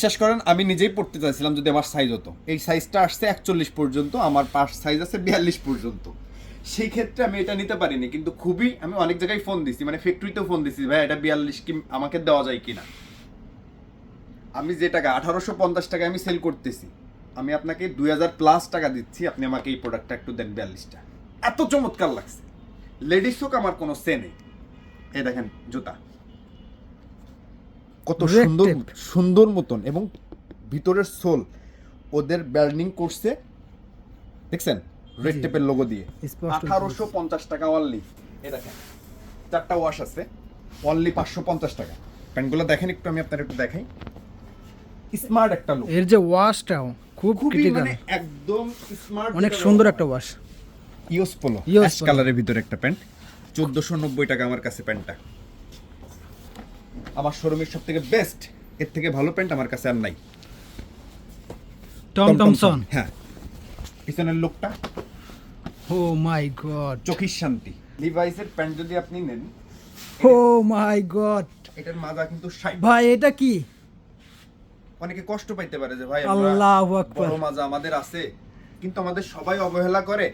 বিশ্বাস করেন, আমি নিজেই পড়তে চাইছিলাম যদি আমার সাইজ হতো। এই সাইজটা আসছে একচল্লিশ পর্যন্ত, আমার পাশ সাইজ আছে বিয়াল্লিশ পর্যন্ত। সেই ক্ষেত্রে আমি এটা নিতে পারিনি, কিন্তু খুবই আমি অনেক জায়গায় ফোন দিছি মানে ফ্যাক্টরিতেও ফোন দিছি, ভাই, এটা বিয়াল্লিশ কি আমাকে দেওয়া যায় কিনা? আমি যে টাকা, আঠারোশো পঞ্চাশ টাকা আমি সেল করতেছি, আমি আপনাকে দুই হাজার প্লাস টাকা দিচ্ছি, আপনি আমাকে এই প্রোডাক্টটা একটু দেন বিয়াল্লিশটা এত চমৎকার লাগছে। লেডিস হোক, আমার কোনো সে নেই। এই দেখেন জুতা। কত সুন্দর সুন্দর মতন এবং ভিতরের সোল ওদের ব্যান্ডিং করছে। দেখছেন? রেড টেপের লোগো দিয়ে। আঠারোশো পঞ্চাশ টাকা অনলি এ দেখেন চারটা ওয়াশ আছে। অনলি পাঁচশো পঞ্চাশ টাকা। প্যান্টগুলো দেখেন একটু আমি আপনার একটু দেখাই। স্মার্ট একটা লোক এর যে ওয়াশটাও খুব ক্রিটিক্যাল মানে একদম স্মার্ট অনেক সুন্দর একটা ওয়াশ ইওস পোলো। পোলো। কালারের ভিতরে একটা প্যান্ট। চোদ্দোশো নব্বই টাকা আমার কাছে প্যান্টটা। আমার শোরুমের সব থেকে বেস্ট এর থেকে ভালো প্যান্ট আমার কাছে আর নাই। Tom Thomson. হ্যাঁ। পিছনের লোকটা? Oh my God. চোখের শান্তি। লিভাইসের প্যান্ট যদি আপনি নেন ও মাই গড। এটার মাজা কিন্তু ষাট। ভাই এটা কি? অনেকে কষ্ট পাইতে পারে যে ভাই আল্লাহু আকবার। বড় মাজা আমাদের আছে কিন্তু আমাদের সবাই অবহেলা করে।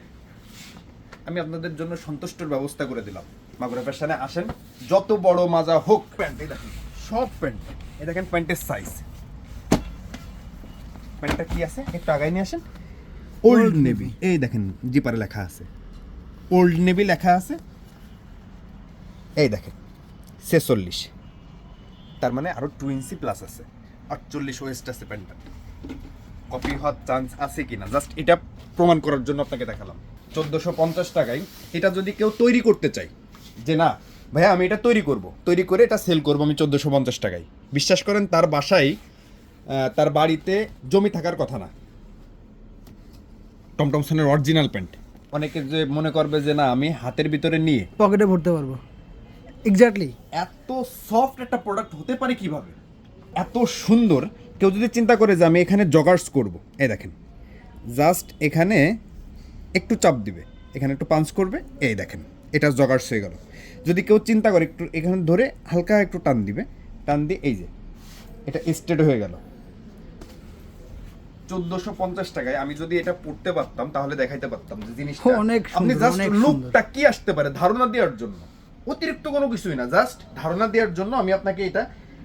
আমি আপনাদের জন্য সন্তুষ্টর ব্যবস্থা করে দিলাম। মাগুরা ফ্যাশনে আসেন। যত বড় মাজা হোক প্যান্ট এই দেখেন সব প্যান্ট। এই দেখেন প্যান্টের সাইজ প্যান্টটা কি আছে? একটু আগাই নিয়ে আসেন। ওল্ড নেভি এই দেখেন জিপারে লেখা আছে। ওল্ড নেভি লেখা আছে। এই দেখেন ছেচল্লিশ। তার মানে আরও টু ইঞ্চি প্লাস আছে। আটচল্লিশ ওয়েস্ট আছে প্যান্টটা। কপি হওয়ার চান্স আছে কিনা? জাস্ট এটা প্রমাণ করার জন্য আপনাকে দেখালাম। চোদ্দোশো পঞ্চাশ টাকায় এটা যদি কেউ তৈরি করতে চাই যে না ভাইয়া আমি এটা তৈরি করব। তৈরি করে এটা সেল করব আমি চোদ্দোশো পঞ্চাশ টাকায়। বিশ্বাস করেন তার বাসায় তার বাড়িতে জমি থাকার কথা না। টমটমসনের অরিজিনাল প্যান্ট অনেকে যে মনে করবে যে না আমি হাতের ভিতরে নিয়ে পকেটে ভরতে পারব। এক্স্যাক্টলি এত সফট একটা প্রোডাক্ট হতে পারে কীভাবে? এত সুন্দর কেউ যদি চিন্তা করে যে আমি এখানে জগার্স করব এই দেখেন জাস্ট এখানে একটু চাপ দিবে এখানে একটু পাঞ্চ করবে এই দেখেন। এটা জগার্স হয়ে গেল। যদি কেউ চিন্তা করে একটু এখানে ধরে হালকা একটু টান দিবে টান দিয়ে এই যে এটা স্টেড হয়ে গেল। চোদ্দোশো পঞ্চাশ টাকায় আমি যদি এটা পড়তে পারতাম তাহলে দেখাইতে পারতাম যে জিনিসটা অনেক আপনি জাস্ট লুকটা কি আসতে পারে ধারণা দেওয়ার জন্য। অতিরিক্ত কোনো কিছুই না জাস্ট ধারণা দেওয়ার জন্য আমি আপনাকে এটা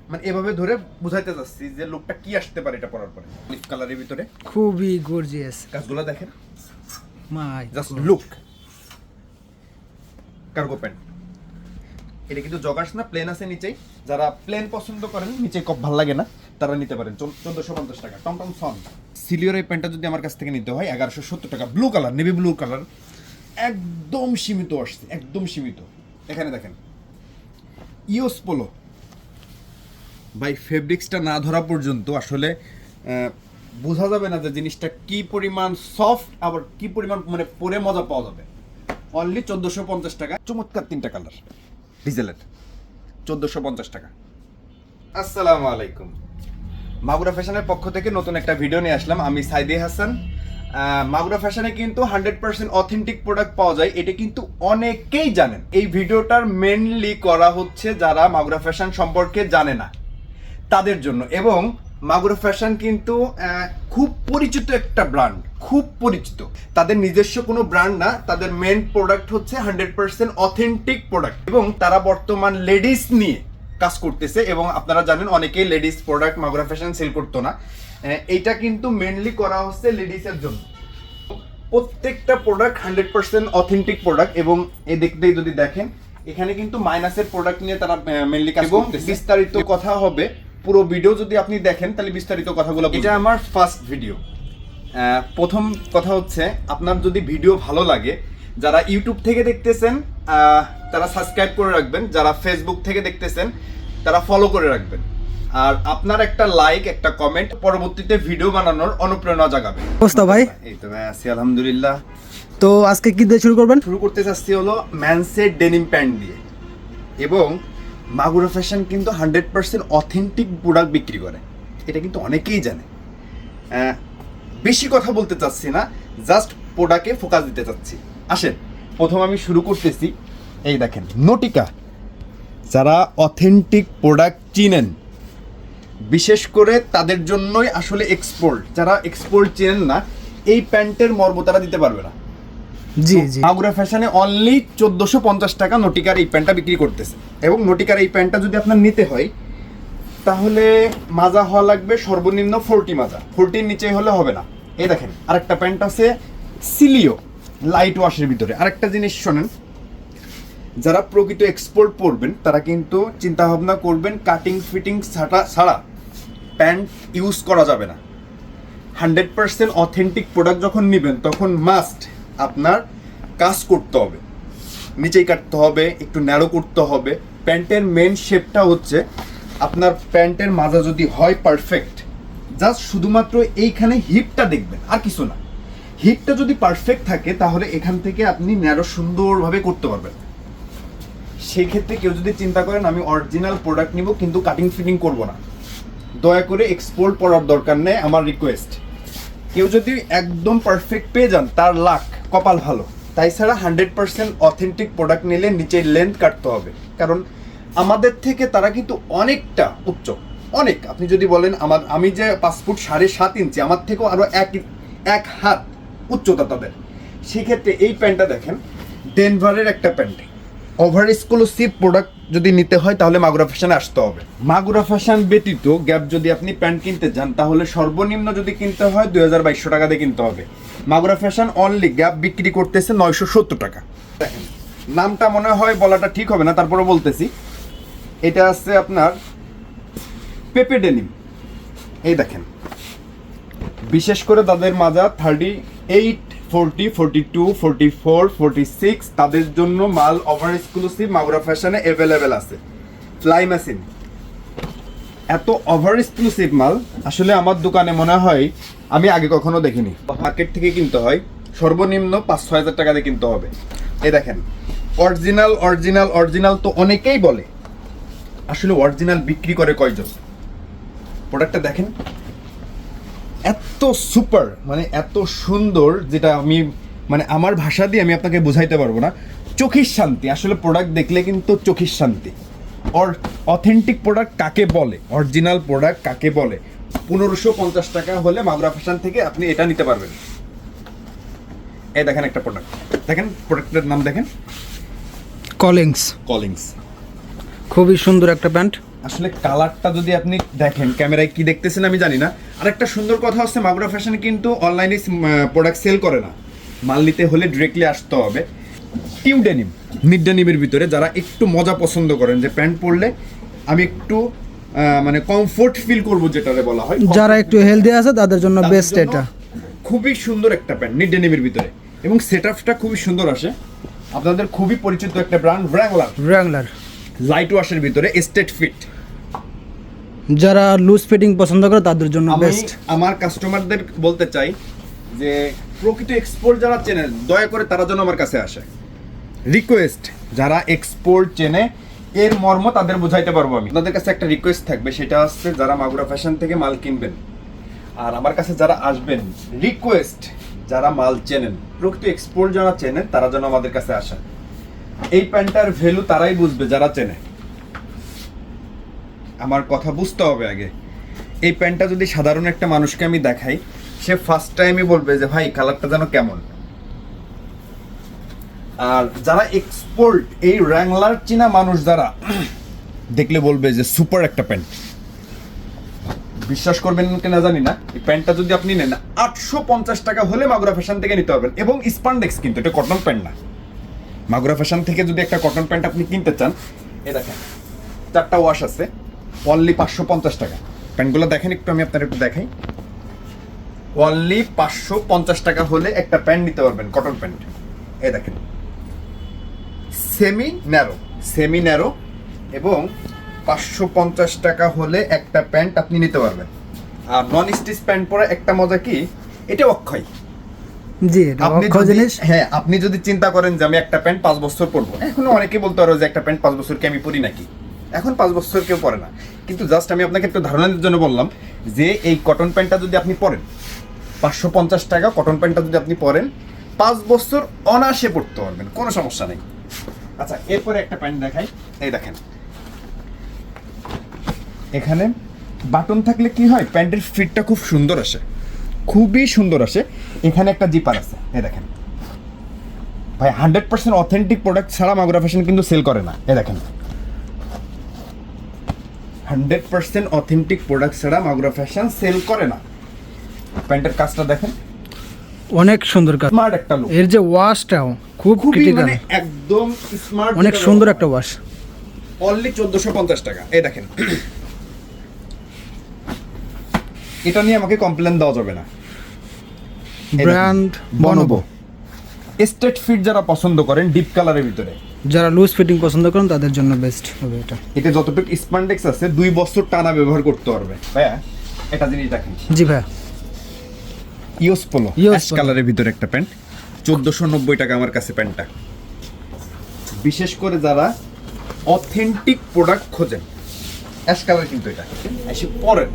মানে এভাবে ধরে বুঝাইতে চাচ্ছি যে লুকটা কি আসতে পারে এটা পরার পরে। কালারের ভিতরে। খুবই গর্জিয়াস কাজগুলো দেখেন। My just look cargo pant এটা কিন্তু জগার্স না প্লেন আছে নিচেই। যারা প্লেন পছন্দ করেন, নিচে কপ ভালো লাগে না, তারা নিতে পারেন। চোদ্দশো পঞ্চাশ টাকা। টমটম সন। সিলিওর এই প্যান্টটা যদি আমার কাছ থেকে নিতে হয়, এগারোশো সত্তর টাকা। Blue colour navy blue colour একদম সীমিত আসছে, একদম সীমিত। এখানে দেখেন। ইওস পোলো বাই ফেব্রিক্সটা না ধরা পর্যন্ত আসলে বোঝা যাবে না যে জিনিসটা কি পরিমাণ সফট আবার কি পরিমাণ মানে পরে মজা পাওয়া যাবে। অনলি চোদ্দোশো পঞ্চাশ টাকা। চমৎকার তিনটা কালার। ডিজেলের চোদ্দোশো পঞ্চাশ টাকা। আসসালামু আলাইকুম। মাগুরা ফ্যাশনের পক্ষ থেকে নতুন একটা ভিডিও নিয়ে আসলাম। আমি সাইদি হাসান। মাগুরা ফ্যাশনে কিন্তু হান্ড্রেড পার্সেন্ট অথেন্টিক প্রোডাক্ট পাওয়া যায়। এটা কিন্তু অনেকেই জানেন। এই ভিডিওটার মেনলি করা হচ্ছে যারা মাগুরা ফ্যাশন সম্পর্কে জানে না। তাদের জন্য। এবং মাগুরা ফ্যাশন কিন্তু খুব পরিচিত একটা ব্র্যান্ড। খুব পরিচিত। তাদের নিজস্ব কোনো ব্র্যান্ড না তাদের মেন প্রোডাক্ট হচ্ছে হান্ড্রেড পার্সেন্ট অথেন্টিক প্রোডাক্ট এবং তারা বর্তমান লেডিস নিয়ে কাজ করতেছে এবং আপনারা জানেন অনেকেই ladies product Magura fashion sale করতো না। এইটা কিন্তু মেনলি করা হচ্ছে লেডিসের জন্য। প্রত্যেকটা product hundred percent authentic product এবং এই দেখতে যদি দেখেন এখানে কিন্তু মাইনাসের প্রোডাক্ট নিয়ে তারা মেনলি কাজ এবং বিস্তারিত কথা হবে। পুরো ভিডিও যদি আপনি দেখেন তাহলে বিস্তারিত কথাগুলো এটা আমার ফার্স্ট ভিডিও প্রথম কথা হচ্ছে আপনার যদি ভিডিও ভালো লাগে যারা ইউটিউব থেকে দেখতেছেন তারা সাবস্ক্রাইব করে রাখবেন যারা ফেসবুক থেকে দেখতেছেন তারা ফলো করে রাখবেন। আর আপনার একটা লাইক একটা কমেন্ট পরবর্তীতে ভিডিও বানানোর অনুপ্রেরণা জাগাবে। অবস্থা ভাই? এই তো ভাই আছি আলহামদুলিল্লাহ। তো আজকে কি দিয়ে শুরু করবেন? শুরু করতে চাচ্ছি হলো ম্যানসের ডেনিম প্যান্ট দিয়ে। এবং মাগুরা ফ্যাশন কিন্তু হান্ড্রেড পার্সেন্ট অথেন্টিক প্রোডাক্ট বিক্রি করে। এটা কিন্তু অনেকেই জানে। বেশি কথা বলতে চাচ্ছি না জাস্ট প্রোডাক্টে ফোকাস দিতে চাচ্ছি। আসেন প্রথম আমি শুরু করতেছি। এই দেখেন নটিকা যারা অথেন্টিক প্রোডাক্ট চিনেন বিশেষ করে তাদের জন্যই আসলে এক্সপোর্ট যারা এক্সপোর্ট চেনেন না এই প্যান্টের মর্ম তারা দিতে পারবে না। জি জি। মাগুরা ফ্যাশনে অনলি চোদ্দোশো পঞ্চাশ টাকা নটিকার এই প্যান্টটা বিক্রি করতেছে। এবং নটিকার এই প্যান্টটা যদি আপনার নিতে হয় তাহলে মাজা হওয়া লাগবে সর্বনিম্ন ফোরটি মাজা। ফোরটির নিচে হলে হবে না। এই দেখেন, আরেকটা প্যান্ট আছে সিলিও লাইট ওয়াশের ভিতরে। আরেকটা জিনিস শোনেন, যারা প্রকৃত এক্সপোর্ট পড়বেন তারা কিন্তু চিন্তা ভাবনা করবেন কাটিং ফিটিং ছাড়া ছাড়া প্যান্ট ইউজ করা যাবে না। হান্ড্রেড পার্সেন্ট অথেন্টিক প্রোডাক্ট যখন নেবেন, তখন মাস্ট আপনার কাজ করতে হবে। নিচেই কাটতে হবে, একটু ন্যারো করতে হবে। প্যান্টের মেন শেপটা হচ্ছে, আপনার প্যান্টের মাজা যদি হয় পারফেক্ট জাস্ট শুধুমাত্র এইখানে হিপটা দেখবেন, আর কিছু না। হিপটা যদি পারফেক্ট থাকে, তাহলে এখান থেকে আপনি ন্যারো সুন্দরভাবে করতে পারবেন। সেই ক্ষেত্রে কেউ যদি চিন্তা করেন, আমি অরিজিনাল প্রোডাক্ট নিব, কিন্তু কাটিং ফিটিং করব না। দয়া করে এক্সপোর্ট পড়ার দরকার নেই আমার রিকোয়েস্ট কেউ যদি একদম পারফেক্ট পেয়ে যান, তার লাক, কপাল ভালো। তাই ছাড়া হান্ড্রেড পার্সেন্ট অথেন্টিক প্রোডাক্ট নিলে নিচের লেন্থ কাটতে হবে। কারণ আমাদের থেকে তারা কিন্তু অনেকটা উচ্চ। অনেক। আপনি যদি বলেন আমার, আমি যে পাঁচ ফুট সাড়ে সাত ইঞ্চি, আমার থেকেও আরও এক এক হাত উচ্চতা তাদের। সেক্ষেত্রে এই প্যান্টটা দেখেন, ডেনভারের একটা প্যান্ট। ওভার এক্সক্লুসিভ প্রোডাক্ট যদি নিতে হয়, তাহলে মাগুরা ফ্যাশনে আসতে হবে। মাগুরা ফ্যাশন ব্যতীত গ্যাপ যদি আপনি প্যান্ট কিনতে যান তাহলে সর্বনিম্ন যদি কিনতে হয়, দুই হাজার বাইশশো টাকা দিয়ে কিনতে হবে। মাগুরা ফ্যাশন অনলি গ্যাপ বিক্রি করতেছে নয়শো সত্তর টাকা। দেখেন, নামটা মনে হয় বলাটা ঠিক হবে না তারপরে বলতেছি। এটা আছে আপনার পেপে ডেনিম। এই দেখেন। বিশেষ করে তাদের মাজা thirty eight, forty forty two, forty four, forty six, তাদের জন্য মাল ওভার এক্সক্লুসিভ মাগুরা ফ্যাশনে অ্যাভেলেবেল আছে। ফ্লাই মেশিন এত ওভার এক্সক্লুসিভ মাল, আসলে আমার দোকানে মনে হয় আমি আগে কখনো দেখিনি। মার্কেট থেকে কিনতে হয়, সর্বনিম্ন পাঁচ ছয় হাজার টাকা দিয়ে কিনতে হবে। এই দেখেন অরিজিনাল অরিজিনাল অরিজিনাল তো অনেকেই বলে, আসলে অরিজিনাল বিক্রি করে কয়জন? প্রোডাক্টটা দেখেন। এত সুপার মানে এত সুন্দর যেটা আমি মানে আমার ভাষা দিয়ে আমি আপনাকে বোঝাইতে পারব না। চোখের শান্তি আসলে প্রোডাক্ট দেখলে কিন্তু চোখের শান্তি। অর অথেন্টিক প্রোডাক্ট কাকে বলে? অরিজিনাল প্রোডাক্ট কাকে বলে? পনেরোশো পঞ্চাশ টাকা হলে মাগুরা ফ্যাশন থেকে আপনি এটা নিতে পারবেন। এই দেখেন একটা প্রোডাক্ট দেখেন প্রোডাক্টের নাম দেখেন। কলিংস কলিংস খুবই সুন্দর একটা প্যান্ট। আসলে কালারটা যদি আপনি দেখেন ক্যামেরায় কি দেখতেছেন আমি জানি না। আর একটা সুন্দর কথা হচ্ছে মাগুরা ফ্যাশন কিন্তু অনলাইনে প্রোডাক্ট সেল করে না। মাল নিতে হলে ডিরেক্টলি আসতে হবে। টিউ ডেনিম মিড ডেনিমের ভিতরে যারা একটু মজা পছন্দ করেন যে প্যান্ট পরলে আমি একটু মানে কমফোর্ট ফিল করব যেটারে বলা হয়। যারা একটু হেলদি আছে তাদের জন্য বেস্ট এটা। খুবই সুন্দর একটা প্যান্ট নিড ডেনিমের ভিতরে। এবং সেট খুবই সুন্দর আসে। আপনাদের খুবই পরিচিত একটা ব্র্যান্ড ব্র্যাংলার র্যাংলার লাইট ওয়াশের ভিতরে স্টেট ফিট যারা লুজ ফিটিং পছন্দ করে তাদের জন্য বেস্ট আমার কাস্টমারদের বলতে চাই যে প্রকৃত এক্সপোর্ট যারা চেনে দয়া করে তারা যেন আমার কাছে আসে। রিকোয়েস্ট যারা এক্সপোর্ট চেনে এর মর্ম তাদের বোঝাইতে পারব আমি। আপনাদের কাছে একটা রিকোয়েস্ট থাকবে সেটা হচ্ছে যারা মাগুরা ফ্যাশন থেকে মাল কিনবেন আর আমার কাছে যারা আসবেন রিকোয়েস্ট যারা মাল চেনেন প্রকৃত এক্সপোর্ট যারা চেনেন তারা যেন আমাদের কাছে আসে। এই প্যান্টটার ভ্যালু তারাই বুঝবে, যারা চেনে। আমার কথা বুঝতে হবে আগে। এই প্যান্টটা যদি সাধারণ একটা মানুষকে আমি দেখাই, সে ফার্স্ট টাইমই বলবে যে, ভাই কালারটা যেন কেমন? আর যারা এক্সপোর্ট এই র্যাংলার চীনা মানুষ যারা, দেখলে বলবে যে, সুপার একটা প্যান্ট। বিশ্বাস করবেন কিনা জানি না, এই প্যান্টটা যদি আপনি নেন, আটশো পঞ্চাশ টাকা হলে মাগুরা ফ্যাশন থেকে নিতে পারবেন। এবং স্পান্ডেক্স কিন্তু, এটা কটন প্যান্ট না। মাগুরা ফ্যাশন থেকে যদি একটা কটন প্যান্ট আপনি কিনতে চান এ দেখেন, চারটা ওয়াশ আছে অনলি পাঁচশো পঞ্চাশ টাকা। প্যান্টগুলো দেখেন, একটু আমি আপনার একটু দেখাই। অনলি পাঁচশো পঞ্চাশ টাকা হলে একটা প্যান্ট নিতে পারবেন কটন প্যান্ট এ দেখেন সেমি ন্যারো সেমি ন্যারো এবং পাঁচশো পঞ্চাশ টাকা হলে একটা প্যান্ট আপনি নিতে পারবেন। আর নন স্টিচ প্যান্ট পরে একটা মজা কি? এটা অক্ষয়। জি আপনি জিনিস। হ্যাঁ আপনি যদি চিন্তা করেন যে আমি একটা প্যান্ট পাঁচ বছর পরবো। এখনও অনেকে বলতে পারো যে একটা প্যান্ট পাঁচ বছর কি আমি পরি নাকি? এখন পাঁচ বছর কেউ পরে না। কিন্তু জাস্ট আমি আপনাকে একটু ধারণা দেওয়ার জন্য বললাম যে এই কটন প্যান্টটা যদি আপনি পরেন পাঁচশো পঞ্চাশ টাকা কটন প্যান্টটা যদি আপনি পরেন পাঁচ বছর অনায়াসে পড়তে পারবেন কোনো সমস্যা নেই। আচ্ছা এরপরে একটা প্যান্ট দেখাই। এই দেখেন। এখানে বাটন থাকলে কি হয়? প্যান্টের ফিটটা খুব সুন্দর আসে। খুবই সুন্দর আসে। এখানে একটা জিপার আছে এ দেখেন। ভাই হান্ড্রেড পার্সেন্ট অথেন্টিক প্রোডাক্ট ছাড়া মাগুরা ফ্যাশন কিন্তু সেল করে না এ দেখেন। হান্ড্রেড পার্সেন্ট অথেন্টিক প্রোডাক্ট ছাড়া মাগুরা ফ্যাশন সেল করে না। প্যান্টের কাজটা দেখেন। অনেক সুন্দর কাজ। স্মার্ট একটা লুক এর যে ওয়াশটাও খুব ক্রিটিক্যাল মানে একদম স্মার্ট অনেক সুন্দর একটা ওয়াশ অনলি চোদ্দশো পঞ্চাশ টাকা এই দেখেন। এটা নিয়ে আমাকে কমপ্লেন দেওয়া যাবে না। ব্র্যান্ড বনবো স্টেট ফিট যারা পছন্দ করেন ডিপ কালারের ভিতরে। যারা লুজ ফিটিং পছন্দ করেন তাদের জন্য বেস্ট হবে এটা। এটা যতটুকু স্পান্ডেক্স আছে দুই বছর টানা ব্যবহার করতে পারবে। ভাইয়া এটা জিনিস দেখেন। জি ভাইয়া। ইওস পোলো ইওস কালারের ভিতরে একটা প্যান্ট চোদ্দোশো নব্বই টাকা আমার কাছে প্যান্টটা বিশেষ করে যারা অথেন্টিক প্রোডাক্ট খোঁজেন অ্যাশ কালার কিন্তু এটা। এসে পরেন।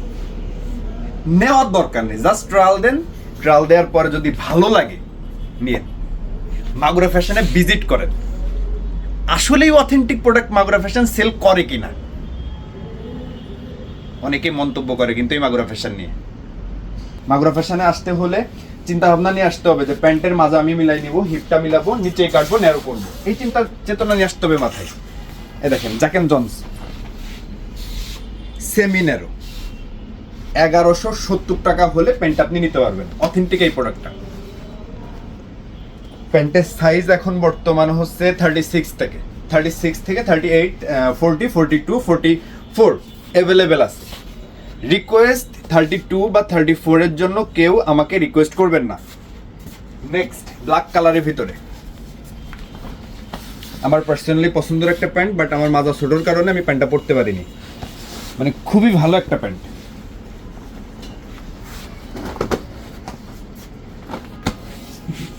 নেওয়ার দরকার নেই জাস্ট ট্রায়াল দেন। ট্রায়াল দেওয়ার পরে যদি ভালো লাগে, নিয়ে মাগুরা ফ্যাশনে ভিজিট করেন। আসলেই authentic product Magura fashion sale করে কিনা? অনেকে মন্তব্য করে, কিন্তু এই মাগুরা ফ্যাশন নিয়ে। মাগুরা ফ্যাশনে আসতে হলে চিন্তা ভাবনা নিয়ে আসতে হবে যে, প্যান্টের মাঝে আমি মিলাই নিব, হিপটা মিলাবো, নিচে কাটবো ন্যারো করব। এই চিন্তা চেতনা নিয়ে আসতে হবে মাথায়। এ দেখেন জ্যাকেন জনস সেমি ন্যারো এগারোশো সত্তর টাকা হলে প্যান্ট আপনি নিতে পারবেন। অথেন্টিক এই প্রোডাক্টটা প্যান্টের সাইজ এখন বর্তমান হচ্ছে থার্টি সিক্স থেকে। থার্টি সিক্স থেকে thirty eight forty forty two forty four available আছে। রিকোয়েস্ট থার্টি টু বা থার্টি ফোরের জন্য কেউ আমাকে রিকোয়েস্ট করবেন না। নেক্সট ব্ল্যাক কালারের ভিতরে। আমার পার্সোনালি পছন্দের একটা প্যান্ট বাট আমার মাজা ছোটোর কারণে আমি প্যান্টটা পরতে পারিনি। মানে খুবই ভালো একটা প্যান্ট।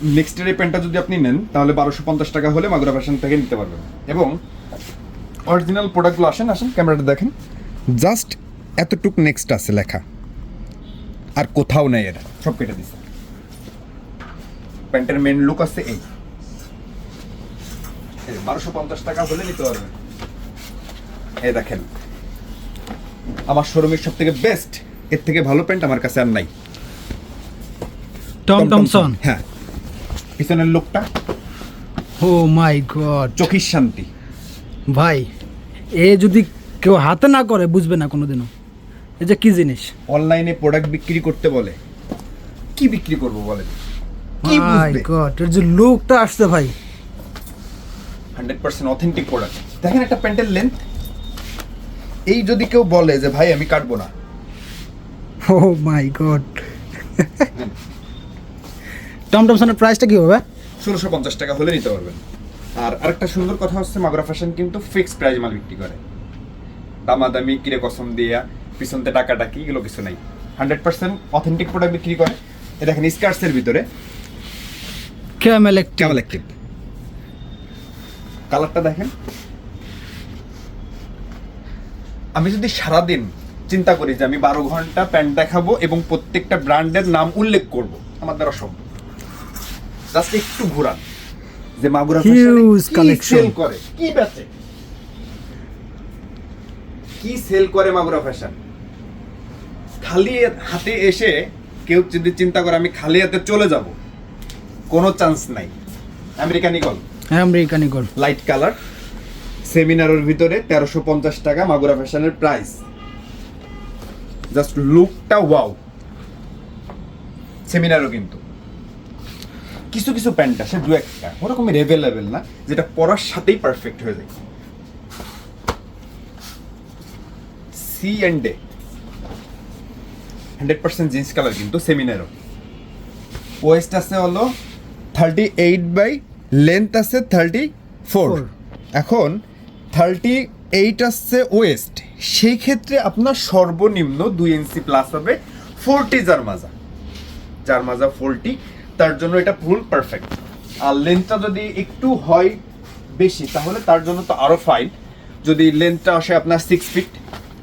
নেক্সট এই প্যান্টটা যদি আপনি নেন তাহলে বারোশো পঞ্চাশ টাকা হলে মাগুরা ফ্যাশন থেকে নিতে পারবেন। এবং অরিজিনাল প্রোডাক্টগুলো আসেন আসেন ক্যামেরাটা দেখেন। জাস্ট এতটুক নেক্সট আছে লেখা। আর কোথাও নেই এটা সব কেটে দিছে। প্যান্টের মেন লুক আছে এই। বারোশো পঞ্চাশ টাকা হলে নিতে পারবেন। এই দেখেন। আমার শোরুমের সব থেকে বেস্ট এর থেকে ভালো প্যান্ট আমার কাছে আর নাই। টম টমসন হ্যাঁ। পিছনের লোকটা? Oh my God. চোখের শান্তি। ভাই এ যদি কেউ হাতে না করে বুঝবে না কোনোদিনও। এই যে কি জিনিস? অনলাইনে প্রোডাক্ট বিক্রি করতে বলে। কি বিক্রি করব বলে কি বুঝবে? গড এর যে লুকটা আসছে ভাই। হান্ড্রেড পার্সেন্ট অথেন্টিক প্রোডাক্ট দেখেন একটা প্যান্টের লেন্থ এই যদি কেউ বলে যে ভাই আমি কাটবো না। ও মাই গড। টম টমসনের প্রাইসটা কি হবে? ষোলোশো পঞ্চাশ টাকা হলে নিতে পারবেন। আর আরেকটা সুন্দর কথা হচ্ছে মাগুরা ফ্যাশন কিন্তু ফিক্স প্রাইস মাল বিক্রি করে। দামাদামি কিরে কসম দিয়া পিছনতে টাকা টাকি এগুলো কিছু নাই। হান্ড্রেড পার্সেন্ট অথেন্টিক প্রোডাক্ট বিক্রি করে। এ দেখেন স্কার্টসের ভিতরে ক্যামেল কেমন কালারটা দেখেন। আমি যদি সারাদিন চিন্তা করি যে আমি বারো ঘণ্টা প্যান্ট দেখাবো এবং প্রত্যেকটা ব্র্যান্ডের নাম উল্লেখ করব আমার দ্বারা সম্ভব। জাস্ট একটু ঘোরান। যে মাগুরা collection. সেল করে? কি বেচে? কি সেল করে মাগুরা ফ্যাশন খালি হাতে এসে কেউ যদি চিন্তা করে আমি খালি হাতে চলে যাব কোনো চান্স নাই। American Eagle American Eagle light colour সেমিনারের ভিতরে তেরোশো পঞ্চাশ টাকা মাগুরা ফ্যাশনের প্রাইস জাস্ট লুকটা ওয়াও সেমিনারও কিন্তু। কিছু কিছু প্যান্ট আসে দু একটা ওরকমের অ্যাভেলেবেল না যেটা পরার সাথেই পারফেক্ট হয়ে যায়। সি অ্যান্ড ডে হান্ড্রেড পার্সেন্ট জিন্স কালার কিন্তু সেমিনারও ওয়েস্ট আছে হলো থার্টি এইট বাই লেন্থ আছে থার্টি ফোর এখন থার্টি এইট আসছে ওয়েস্ট সেই ক্ষেত্রে আপনার সর্বনিম্ন দুই ইঞ্চি প্লাস হবে ফোরটি যার মাজা যার মাজা ফোরটি তার জন্য এটা ফুল পারফেক্ট আর লেন্থটা যদি একটু হয় বেশি তাহলে তার জন্য তো আরও ফাইন যদি লেন্থটা আসে আপনার সিক্স ফিট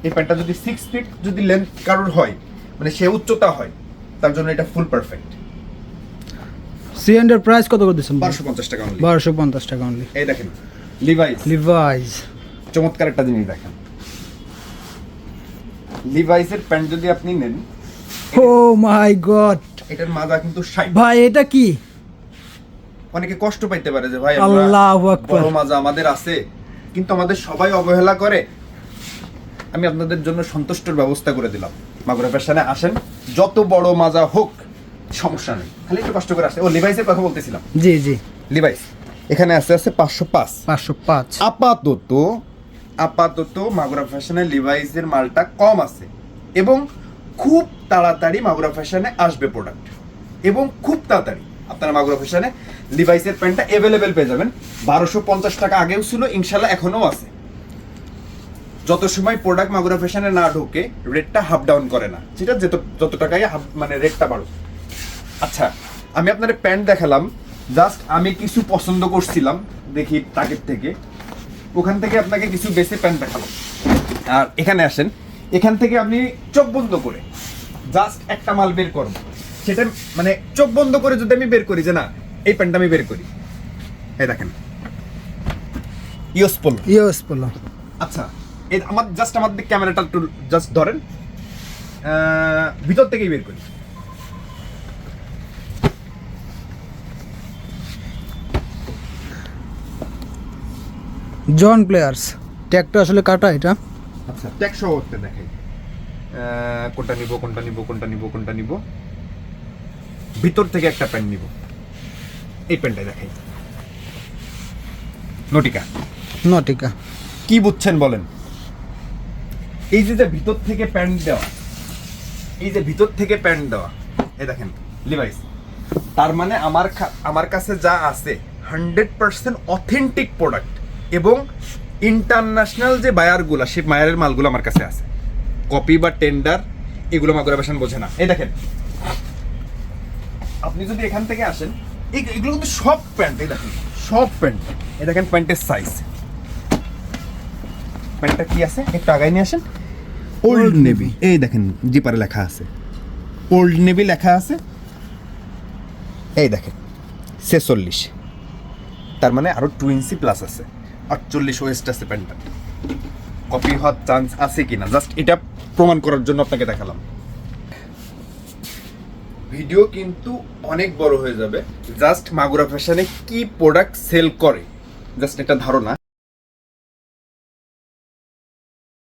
এই প্যান্টটা যদি সিক্স ফিট যদি লেন্থ কারোর হয় মানে সে উচ্চতা হয় তার জন্য এটা ফুল পারফেক্ট সি এর প্রাইস কত করে দিচ্ছেন? বারোশো পঞ্চাশ টাকা only। বারোশো পঞ্চাশ টাকা অনলি এই দেখেন লিভাইস লিভাইজ চমৎকার একটা জিনিস দেখেন। লিভাইসের প্যান্ট যদি আপনি নেন ও মাই গড এটার মাজা কিন্তু ভাই এটা কি? অনেকে কষ্ট পাইতে পারে যে ভাই আমরা আল্লাহু আকবার। বড় মাজা আমাদের আছে। কিন্তু আমাদের সবাই অবহেলা করে। আমি আপনাদের জন্য সন্তুষ্টর ব্যবস্থা করে দিলাম। মাগুরা ফ্যাশনে আসেন যত বড় মাজা হোক সমস্যা নেই। খালি একটু কষ্ট করে আসে ও লিভাইসের কথা বলতেছিলাম। জি জি। লিভাইস এখানে আছে আছে পাঁচশো পাঁচ। পাঁচশো পাঁচ। আপাতত আপাতত মাগুরা ফ্যাশনে লিভাইসের মালটা কম আছে। এবং খুব তাড়াতাড়ি মাগুরা ফ্যাশনে আসবে প্রোডাক্ট এবং খুব তাড়াতাড়ি। আপনারা মাগুরা ফ্যাশনে লিভাইসের প্যান্টটা অ্যাভেলেবেল পেয়ে যাবেন। বারোশো পঞ্চাশ টাকা আগেও ছিল ইনশাল্লাহ এখনও আছে। যত সময় প্রোডাক্ট মাগুরা ফ্যাশনে না ঢোকে রেটটা হাফ ডাউন করে না। সেটা যত যত টাকায় হাফ মানে রেটটা বাড়ুক। আচ্ছা আমি আপনার প্যান্ট দেখালাম। জাস্ট আমি কিছু পছন্দ করছিলাম, দেখি টাকের থেকে। ওখান থেকে আপনাকে কিছু বেশি প্যান্ট দেখালাম আর এখানে আসেন। এখান থেকে আপনি চোখ বন্ধ করে জাস্ট একটা মাল বের করব সেটা মানে চোখ বন্ধ করে যদি আমি বের করি যে না এই প্যান্টটা আমি বের করি। এই দেখেন। পড়ল ইয়েস বলো আচ্ছা এই আমার জাস্ট আমার দিক ক্যামেরাটা একটু জাস্ট ধরেন। ভিতর থেকেই বের করি। জন প্লেয়ার্স ট্যাগটা আসলে কাটা এটা। আচ্ছা। ট্যাক্স করতে দেখাই। কোনটা নিব কোনটা নিব কোনটা নিব কোনটা নিব? ভিতর থেকে একটা প্যান্ট নিব। এই প্যান্টটাই দেখাই। নটিকা। নটিকা। কি বুঝছেন বলেন? এই যে যে ভিতর থেকে প্যান্ট দেওয়া এই যে ভিতর থেকে প্যান্ট দেওয়া এই দেখেন লিভাইস তার মানে আমার আমার কাছে যা আছে হান্ড্রেড পার্সেন্ট অথেন্টিক প্রোডাক্ট এবং ইন্টারন্যাশনাল যে বায়ারগুলো সেই বায়ারের মালগুলো আমার কাছে আছে। কপি বা টেন্ডার এগুলো মাগুরা বেশন বোঝে না। এই দেখেন আপনি যদি এখান থেকে আসেন এগুলো কিন্তু সব প্যান্ট এই দেখেন সব প্যান্ট। এই দেখেন প্যান্টের সাইজ প্যান্টটা কি আছে? একটু আগায় নিয়ে আসেন। ওল্ড নেভি এই দেখেন জিপারে লেখা আছে। ওল্ড নেভি লেখা আছে। এই দেখেন ছেচল্লিশ। তার মানে আরও টু ইঞ্চি প্লাস আছে। আটচল্লিশ ওয়েস্ট আছে প্যান্টটা। কপি হওয়ার চান্স আছে কিনা? জাস্ট এটা প্রমাণ করার জন্য আপনাকে দেখালাম। ভিডিও কিন্তু অনেক বড় হয়ে যাবে। জাস্ট মাগুরা ফ্যাশনে কি প্রোডাক্ট সেল করে? জাস্ট একটা ধারণা।